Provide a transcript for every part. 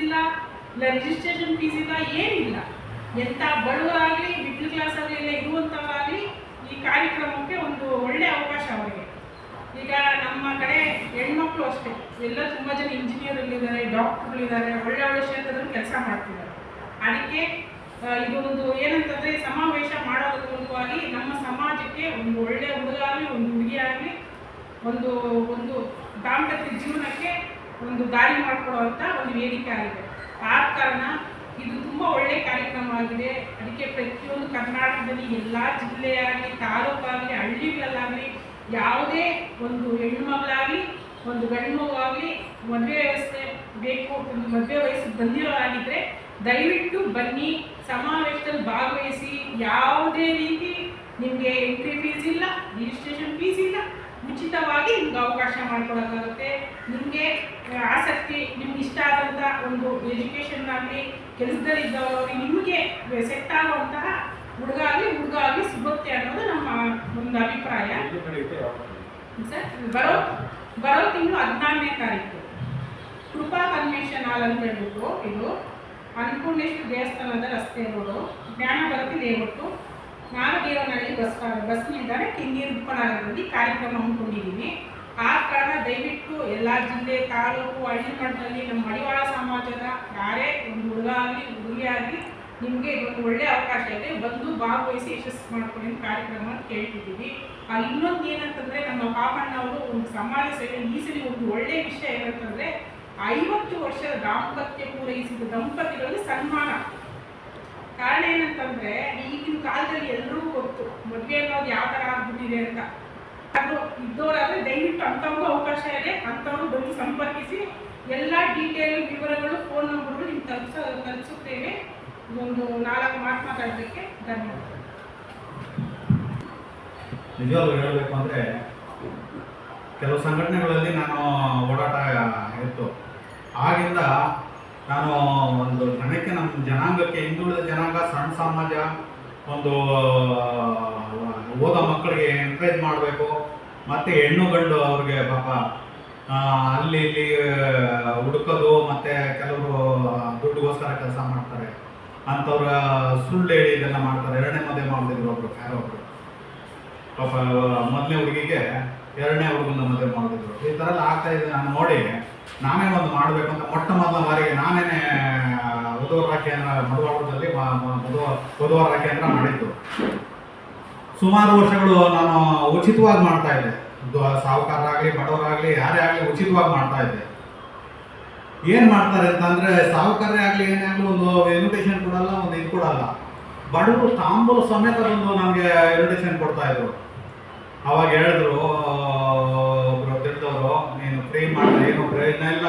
ಇಲ್ಲ ಇಲ್ಲ registration fees ಇಲ್ಲ, ಏನಿಲ್ಲ. ಎಂಥ ಬಡವರಾಗಲಿ ಮಿಡ್ಲ್ ಕ್ಲಾಸ್ ಆಗಲಿ ಇಲ್ಲ ಇರುವಂಥವರಾಗಲಿ ಈ ಕಾರ್ಯಕ್ರಮಕ್ಕೆ ಒಂದು ಒಳ್ಳೆಯ ಅವಕಾಶ ಅವರಿಗೆ. ಈಗ ನಮ್ಮ ಕಡೆ ಹೆಣ್ಮಕ್ಳು ಅಷ್ಟೇ. ಎಲ್ಲ ತುಂಬ ಜನ ಇಂಜಿನಿಯರ್ಗಳಿದ್ದಾರೆ ಡಾಕ್ಟರ್ಗಳಿದ್ದಾರೆ ಒಳ್ಳೆ ಒಳ್ಳೆ ಕ್ಷೇತ್ರದಲ್ಲಿ ಕೆಲಸ ಮಾಡ್ತಿದ್ದಾರೆ. ಅದಕ್ಕೆ ಇದು ಇದೊಂದು ಏನಂತಂದರೆ ಸಮಾವೇಶ ಮಾಡೋದ್ರ ಮೂಲಕವಾಗಿ ನಮ್ಮ ಸಮಾಜಕ್ಕೆ ಒಂದು ಒಳ್ಳೆಯ ಹುಡುಗ ಆಗಲಿ, ಒಂದು ಹುಡುಗಿ ಆಗಲಿ, ಒಂದು ಒಂದು ದಾಂಪತ್ಯ ಜೀವನಕ್ಕೆ ಒಂದು ದಾರಿ ಮಾಡಿಕೊಡುವಂಥ ಒಂದು ವೇದಿಕೆ ಆಗಿದೆ. ಆ ಕಾರಣ ಇದು ತುಂಬ ಒಳ್ಳೆಯ ಕಾರ್ಯಕ್ರಮ ಆಗಿದೆ. ಅದಕ್ಕೆ ಪ್ರತಿಯೊಂದು ಕರ್ನಾಟಕದಲ್ಲಿ ಎಲ್ಲ ಜಿಲ್ಲೆಯಾಗಲಿ, ತಾಲೂಕಾಗಲಿ, ಹಳ್ಳಿಗಳಲ್ಲಾಗಲಿ, ಯಾವುದೇ ಒಂದು ಹೆಣ್ಣುಮಗಳಾಗಲಿ ಒಂದು ಗಂಡು ಮಗುವಾಗಲಿ ಮದುವೆ ವ್ಯವಸ್ಥೆ ಬೇಕು ಒಂದು ಮದುವೆ ವಯಸ್ಸು ಬಂದಿರೋರಾಗಿದ್ದರೆ ದಯವಿಟ್ಟು ಬನ್ನಿ, ಸಮಾವೇಶದಲ್ಲಿ ಭಾಗವಹಿಸಿ. ಯಾವುದೇ ರೀತಿ ನಿಮಗೆ ಎಂಟ್ರಿ ಫೀಸ್ ಇಲ್ಲ ರಿಜಿಸ್ಟ್ರೇಷನ್ ಫೀಸ್ ಇಲ್ಲ ಉಚಿತವಾಗಿ ನಿಮ್ಗೆ ಅವಕಾಶ ಮಾಡಿಕೊಡೋಕ್ಕಾಗುತ್ತೆ ನಿಮಗೆ ಆಸಕ್ತಿ ನಿಮ್ಗೆ ಇಷ್ಟ ಆದಂಥ ಒಂದು ಎಜುಕೇಶನ್ ಆಗಲಿ ಕೆಲಸದಲ್ಲಿ ಇದ್ದವರು ನಿಮಗೆ ಸೆಟ್ ಆಗುವಂತಹ ಹುಡುಗ ಆಗಲಿ ಹುಡುಗ ಆಗಲಿ ಸಿಗುತ್ತೆ ಅನ್ನೋದು ನಮ್ಮ ಒಂದು ಅಭಿಪ್ರಾಯ. ಸರ್ ಬರೋ ಬರೋ ತಿಂಗಳು ಹದಿನಾರನೇ ತಾರೀಕು. ಕೃಪಾ ಕನ್ವೆನ್ಷನ್ ಹಾಲ್ ಅಂತ ಹೇಳ್ಬಿಟ್ಟು ಇದು. ಅನ್ನಪೂರ್ಣೇಶ್ವರ ದೇವಸ್ಥಾನದ ರಸ್ತೆ ಇರೋದು Jnana Bharathi layout Nagadevanahalli bus bus ನಿಲ್ದಾಣ ಕಿಂಗೇರಿ ಉಪನಗರದಲ್ಲಿ ಕಾರ್ಯಕ್ರಮ ಹಮ್ಮಿಕೊಂಡಿದ್ದೀವಿ ಆ ಕಾರಣ ದಯವಿಟ್ಟು ಎಲ್ಲ ಜಿಲ್ಲೆ, ತಾಲೂಕು ಹಳ್ಳಿ ಮಟ್ಟದಲ್ಲಿ ನಮ್ಮ ಮಡಿವಾಳ ಸಮಾಜದ ಯಾರೇ ಒಂದು ಹುಡುಗ ಆಗಲಿ, ಹುಡುಗಿ ಆಗಲಿ, ನಿಮಗೆ ಇದೊಂದು ಒಳ್ಳೆಯ ಅವಕಾಶ ಇದೆ. ಬಂದು ಭಾಗವಹಿಸಿ ಯಶಸ್ಸು ಮಾಡ್ಕೊಳ್ಳಿ ಕಾರ್ಯಕ್ರಮ ಕೇಳ್ತಿದ್ದೀವಿ. ಇನ್ನೊಂದು ಏನಂತಂದರೆ ನಮ್ಮ ಪಾಪಣ್ಣವರು ಒಂದು ಸಮಾಜ ಸೇವೆ ಈ ಒಂದು ಒಳ್ಳೆಯ ವಿಷಯ ಏನಂತಂದರೆ ಐವತ್ತು ವರ್ಷದ ದಾಂಪತ್ಯ ಪೂರೈಸಿದ ದಂಪತಿಗಳಿಗೆ ಸನ್ಮಾನ. ಕಾರಣ ಏನಂತಂದ್ರೆ, ಈಗಿನ ಕಾಲದಲ್ಲಿ ಎಲ್ರಿಗೂ ಗೊತ್ತು ಮದುವೆ ಅನ್ನೋದು ಯಾವ ಥರ ಆಗ್ಬಿಟ್ಟಿದೆ ಅಂತ. ಅದು ಇದ್ದವರಾದ್ರೆ ದಯವಿಟ್ಟು ಅಂಥವ್ರಿಗೂ ಅವಕಾಶ ಇದೆ ಅಂಥವ್ರು ಬಂದು ಸಂಪರ್ಕಿಸಿ, ಎಲ್ಲ ಡೀಟೇಲ್ ವಿವರಗಳು ಫೋನ್ ನಂಬರ್ಗಳು ನಿಮ್ಗೆ ತಲುಪಿಸ, ತಲುಪಿಸುತ್ತೇವೆ. ಒಂದು ನಾಲ್ಕು ಮಾತು ಮಾತಾಡೋದಕ್ಕೆ ಧನ್ಯವಾದ. ನಿಜವಾಗ್ಲೂ ಹೇಳಬೇಕು ಅಂದರೆ, ಕೆಲವು ಸಂಘಟನೆಗಳಲ್ಲಿ ನಾನು ಓಡಾಟ ಇತ್ತು ಆಗಿಂದ ನಾನು ಒಂದು ಜನಕ್ಕೆ ನಮ್ಮ ಜನಾಂಗಕ್ಕೆ, ಹಿಂದುಳಿದ ಜನಾಂಗ, ಸಣ್ಣ ಸಮಾಜ, ಒಂದು ಓದೋ ಮಕ್ಕಳಿಗೆ ಎನ್ಕರೇಜ್ ಮಾಡಬೇಕು. ಮತ್ತು ಹೆಣ್ಣು ಗಂಡು ಅವ್ರಿಗೆ ಪಾಪ ಅಲ್ಲಿ ಇಲ್ಲಿ ಹುಡುಕೋದು, ಮತ್ತು ಕೆಲವರು ದುಡ್ಡುಗೋಸ್ಕರ ಕೆಲಸ ಮಾಡ್ತಾರೆ. ಅಂಥವ್ರ ಸುಳ್ಳು ಹೇಳಿ ಇದೆಲ್ಲ ಮಾಡ್ತಾರೆ. ಎರಡನೇ ಮದುವೆ ಮಾಡಿದ್ರು ಒಬ್ರು, ಯಾರೋ ಒಬ್ರು. ಪಾಪ ಮೊದಲನೇ ಹುಡುಗಿಗೆ ಎರಡನೇ ಹುಡುಗನ ಮದುವೆ ಮಾಡಿದ್ರು ಈ ಥರ ಎಲ್ಲ ಆಗ್ತಾ ಇದೆ. ನಾನು ನೋಡಿ ನಾನೇ ಒಂದು ಮಾಡಬೇಕು ಅಂತ ಮೊಟ್ಟ ಮೊದಲ ಬಾರಿಗೆ ನಾನೇನೆ ಬುಧವಾರ ಕೇಂದ್ರ ಮಧುವಾಡದಲ್ಲಿ ಬುಧವಾರ ಕೇಂದ್ರ ಮಾಡಿದ್ದು. ಸುಮಾರು ವರ್ಷಗಳು ನಾನು ಉಚಿತವಾಗಿ ಮಾಡ್ತಾ ಇದ್ದೆ. ಸಾಹುಕಾರರಾಗ್ಲಿ, ಬಡವರಾಗಲಿ, ಯಾರೇ ಆಗಲಿ ಉಚಿತವಾಗಿ ಮಾಡ್ತಾ ಇದ್ದೆ. ಏನು ಮಾಡ್ತಾರೆ ಅಂತಂದರೆ ಸಾಹುಕಾರರೇ ಆಗಲಿ, ಏನೇ ಆಗಲಿ ಒಂದು ಇನ್ವಿಟೇಷನ್ ಕೊಡಲ್ಲ, ಒಂದು ಇದು ಕೊಡಲ್ಲ. ಬಡವರು ತಾಂಬೂಲ ಸಮೇತ ಬಂದು ನನಗೆ ಇನ್ವಿಟೇಷನ್ ಕೊಡ್ತಾ ಇದ್ರು. ಅವಾಗ ಹೇಳಿದ್ರು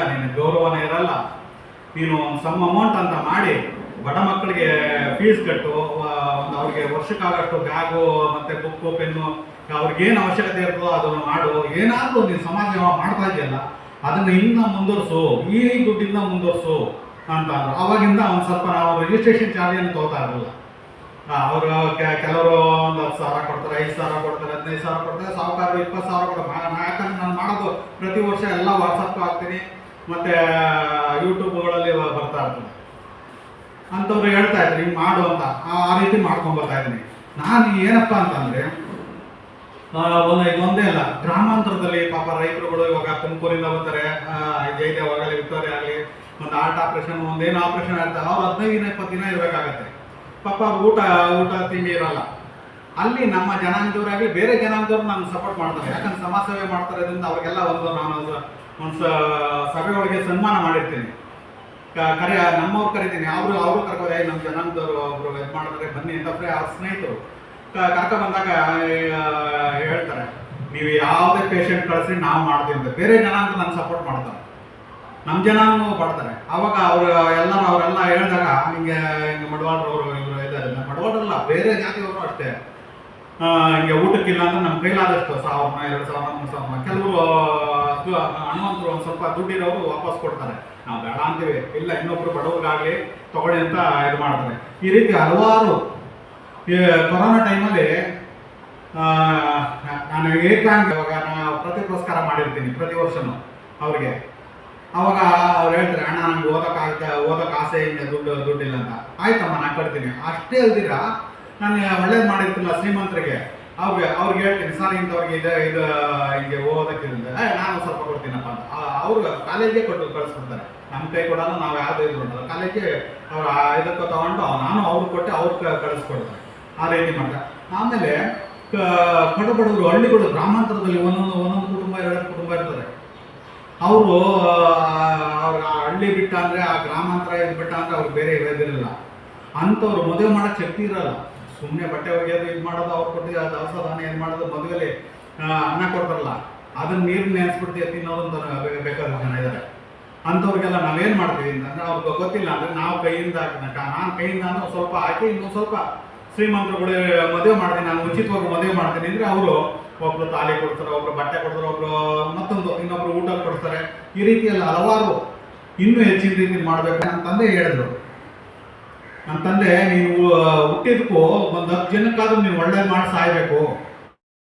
ಪ್ರಯೋಜನ ಇಲ್ಲ ನೀನು ಗೌರವನೇ ಇರಲ್ಲ. ನೀನು ಒಂದು ಸಮ್ ಅಮೌಂಟ್ ಅಂತ ಮಾಡಿ ಬಡ ಮಕ್ಕಳಿಗೆ ಫೀಸ್ ಕಟ್ಟು ಒಂದು ಅವ್ರಿಗೆ ವರ್ಷಕ್ಕಾಗಷ್ಟು ಬ್ಯಾಗು ಮತ್ತೆ ಬುಕ್ ಪೆನ್ನು ಅವ್ರಿಗೆ ಏನು ಅವಶ್ಯಕತೆ ಇರ್ತದೋ ಅದನ್ನು ಮಾಡು. ಏನಾದರೂ ನೀನು ಸಮಾಜ ಮಾಡ್ತಾ ಇದೆಯಲ್ಲ, ಅದನ್ನು ಇನ್ನೂ ಮುಂದುವರಿಸು. ಈ ದುಡ್ಡಿಂದ ಮುಂದುವರಿಸು ಅಂತ ಅವಾಗಿಂದ ಒಂದು ಸ್ವಲ್ಪ ನಾವು ರಿಜಿಸ್ಟ್ರೇಷನ್ ಚಾರ್ಜನ್ನು ತಗೋತಾ ಇರಲಿಲ್ಲ. ಅವರು ಕೆಲವರು ಒಂದು ಹತ್ತು ಸಾವಿರ ಕೊಡ್ತಾರೆ, ಐದು ಸಾವಿರ ಕೊಡ್ತಾರೆ, ಹದಿನೈದು ಸಾವಿರ ಕೊಡ್ತಾರೆ ಸಾವಿರ ಇಪ್ಪತ್ತು ಸಾವಿರ ಕೊಡ್ತಾರೆ. ನಾನು ಯಾಕಂದ್ರೆ ನಾನು ಮಾಡೋದು ಪ್ರತಿ ವರ್ಷ ಎಲ್ಲ ವಾಟ್ಸಪ್ ಹಾಕ್ತೀನಿ. ಮತ್ತು ಯೂಟ್ಯೂಬ್ಗಳಲ್ಲಿ ಬರ್ತಾ ಇರ್ತದೆ ಅಂಥವ್ರು ಹೇಳ್ತಾ ಇದ್ರು, ಹಿಂಗೆ ಮಾಡು ಅಂತ. ಆ ರೀತಿ ಮಾಡ್ಕೊಂಡ್ ಬರ್ತಾ ಇದ್ದೀನಿ. ನಾನು ಏನಪ್ಪ ಅಂತಂದರೆ ಒಂದು, ಇದೊಂದೇ ಅಲ್ಲ. ಗ್ರಾಮಾಂತರದಲ್ಲಿ ಪಾಪ ರೈತರುಗಳು ಇವಾಗ ತುಮಕೂರಿಂದ ಬರ್ತಾರೆ. ಜಯದೇವ್ ಆಗಲಿ ವಿಕ್ಟೋರಿಯಾ ಆಗಲಿ, ಒಂದು ಆರ್ಟ್ ಆಪ್ರೇಷನ್ ಒಂದೇನು ಆಪ್ರೇಷನ್ ಆಗ್ತದೆ ಅವ್ರು ಹದಿನೈದು ದಿನ ಇಪ್ಪತ್ತು ದಿನ ಇರಬೇಕಾಗತ್ತೆ. ಪಾಪ ಊಟ ಊಟ ತಿಂಡಿ ಇರಲ್ಲ. ಅಲ್ಲಿ ನಮ್ಮ ಜನಾಂಗದವರಾಗಲಿ ಬೇರೆ ಜನಾಂಗದವ್ರು ನಾನು ಸಪೋರ್ಟ್ ಮಾಡ್ತಾರೆ. ಯಾಕಂದ್ರೆ ಸಮಾಜ ಸೇವೆ ಮಾಡ್ತಾರೆ ಅದರಿಂದ ಅವರಿಗೆಲ್ಲ ಒಂದು ನಾನು ಒಂದು- ಒಂದು ಸನ್ಮಾನ ಮಾಡಿರ್ತೀನಿ. ಕರೆ, ನಮ್ಮವ್ರು ಕರಿತೀನಿ. ಅವರು ಅವರು ಕರ್ಕೋದೆ ನಮ್ಮ ಜನಾಂಗದವರು, ಒಬ್ರು ಇದು ಮಾಡಿದ್ರೆ ಬನ್ನಿ ಅಂತ ಅವ್ರೆ ಅವ್ರ ಸ್ನೇಹಿತರು. ಕರ್ಕ ಬಂದಾಗ ಹೇಳ್ತಾರೆ, ನೀವು ಯಾವುದೇ ಪೇಷಂಟ್ ಕಳಿಸಿ ನಾವು ಮಾಡ್ತೀವಿ ಅಂತ. ಬೇರೆ ಜನಾಂಗ ನಾನು ಸಪೋರ್ಟ್ ಮಾಡ್ತಾರೆ. ನಮ್ಮ ಜನಾಂಗ ಪಡ್ತಾರೆ ಅವಾಗ ಅವರು, ಎಲ್ಲರೂ ಅವರೆಲ್ಲ ಹೇಳಿದಾಗ ಹಿಂಗೆ ಹಿಂಗೆ ಮಡವಾಡ್ರವರು ಇವರು ಇದ್ದಾರೆ ಮಡವಾಡ್ರಲ್ಲ ಬೇರೆ ಜಾತಿಯವರು ಅಷ್ಟೇ. ಹಿಂಗೆ ಊಟಕ್ಕಿಲ್ಲ ಅಂದ್ರೆ ನಮ್ಮ ಕೈಲಾದಷ್ಟು ಸಾವಿರ ಎರಡು ಸಾವಿರ ಮೂರು ಸಾವಿರ. ಕೆಲವರು ಹಣವಂತರು ಒಂದು ಸ್ವಲ್ಪ ದುಡ್ಡಿರೋರು ವಾಪಸ್ ಕೊಡ್ತಾರೆ. ನಾವು ಬೇಡ ಅಂತೀವಿ. ಇಲ್ಲ, ಇನ್ನೊಬ್ರು ಬಡವರಾಗ್ಲಿ ತಗೊಳ್ಳಿ ಅಂತ ಇದು ಮಾಡ್ತಾರೆ. ಈ ರೀತಿ ಹಲವಾರು ಕೊರೋನಾ ಟೈಮಲ್ಲಿ ನಾನು ಏಕಾಂಗ ಇವಾಗ ನಾನು ಪ್ರತಿ ಪುರಸ್ಕಾರ ಮಾಡಿರ್ತೀನಿ ಪ್ರತಿ ವರ್ಷನೂ ಅವ್ರಿಗೆ. ಅವಾಗ ಅವ್ರು ಹೇಳ್ತಾರೆ, ಅಣ್ಣ, ನಂಗೆ ಓದಕ್ಕಾಗ ಓದಕ್ಕೆ ಆಸೆ ಇಲ್ಲ ದುಡ್ಡು, ದುಡ್ಡಿಲ್ಲ ಅಂತ. ಆಯ್ತಮ್ಮ, ನಾನು ಕಟ್ತೀನಿ. ಅಷ್ಟೇ ಅಲ್ದಿರ ನಾನು ಒಳ್ಳೇದು ಮಾಡಿರ್ತಿಲ್ಲ ಶ್ರೀಮಂತರಿಗೆ. ಅವ್ರಿಗೆ ಅವ್ರಿಗೆ ಹೇಳ್ತೀನಿ, ಸರ್, ಇಂಥವ್ರಿಗೆ ಇದೆ, ಇದು, ಹಿಂಗೆ ಏ, ನಾನು ಸ್ವಲ್ಪ ಕೊಡ್ತೀನಪ್ಪ ಅಂತ. ಅವ್ರಿಗೆ ಕಾಲೇಜಿಗೆ ಕೊಟ್ಟು ಕಳಿಸ್ಬಿಡ್ತಾರೆ. ನಮ್ಮ ಕೈ ಕೂಡ ನಾವು ಯಾವ್ದು ಇದು ಮಾಡಲ್ಲ ಕಾಲೇಜಿಗೆ ಅವ್ರು ಇದಕ್ಕೆ ತಗೊಂಡು ನಾನು ಅವ್ರಿಗೆ ಕೊಟ್ಟು ಅವ್ರಿಗೆ ಕಳಿಸ್ಕೊಡ್ತಾರೆ. ಆ ರೀತಿ ಮಾಡ್ತಾರೆ. ಆಮೇಲೆ ಕಡು ಕಡುಬಡವರು, ಹಳ್ಳಿಗಳು, ಗ್ರಾಮಾಂತರದಲ್ಲಿ ಒಂದೊಂದು ಒಂದೊಂದು ಕುಟುಂಬ ಎರಡು ಕುಟುಂಬ ಇರ್ತದೆ. ಅವರು ಅವ್ರ ಹಳ್ಳಿ ಬಿಟ್ಟ ಅಂದರೆ ಆ ಗ್ರಾಮಾಂತರ ಇದು ಬಿಟ್ಟ ಅಂದ್ರೆ ಅವ್ರಿಗೆ ಬೇರೆ ಇರೋದಿರಲಿಲ್ಲ ಅಂಥವ್ರು ಮದುವೆ ಮಾಡೋಕ್ಕೆ ಶಕ್ತಿ ಇರಲ್ಲ. ಸುಮ್ಮನೆ ಬಟ್ಟೆ ಒಗೆಯೋದು, ಇದು ಮಾಡೋದು, ಅವ್ರು ಕೊಟ್ಟಿದ್ದು ದವಸ ಧಾನ್ಯ ಏನು ಮಾಡೋದು, ಮದುವೆಲಿ ಅನ್ನ ಕೊಡ್ತಾರಲ್ಲ ಅದನ್ನ ನೀರು ನೆನೆಸ್ಬಿಡ್ತೀವಿ ತಿನ್ನೋದು ಅಂತ ಬೇಕಾದ ಜನ ಇದ್ದಾರೆ ಅಂಥವ್ರಿಗೆಲ್ಲ ನಾವೇನು ಮಾಡ್ತೀವಿ ಅಂತಂದ್ರೆ ಅವ್ರಿಗೆ ಗೊತ್ತಿಲ್ಲ ಅಂದರೆ ನಾವು ಕೈಯಿಂದ ನಾನು ಕೈಯಿಂದ ಅಂದ್ರೆ ಸ್ವಲ್ಪ ಹಾಕಿ ಇನ್ನೊಂದು ಸ್ವಲ್ಪ ಶ್ರೀಮಂತರುಗಳು ಮದುವೆ ಮಾಡ್ತೀನಿ, ನಾನು ಉಚಿತವಾಗಿ ಮದುವೆ ಮಾಡ್ತೀನಿ ಅಂದರೆ ಅವರು ಒಬ್ರು ತಾಲಿ ಕೊಡ್ತಾರೆ, ಒಬ್ರು ಬಟ್ಟೆ ಕೊಡ್ತಾರೆ, ಒಬ್ರು ಮತ್ತೊಂದು ಇನ್ನೊಬ್ರು ಊಟ ಕೊಡ್ತಾರೆ. ಈ ರೀತಿಯಲ್ಲಿ ಹಲವಾರು ಇನ್ನೂ ಹೆಚ್ಚಿನ ರೀತಿ ಮಾಡಬೇಕು ಅಂತಂದೇ ತಂದೆ ಹೇಳಿದ್ರು. ನನ್ನ ತಂದೆ ನೀವು ಹುಟ್ಟಿದಕ್ಕೂ ಒಂದು ಹತ್ತು ಜನಕ್ಕಾದ್ರೂ ನೀವು ಒಳ್ಳೇದು ಮಾಡಿ ಸಾಯ್ಬೇಕು.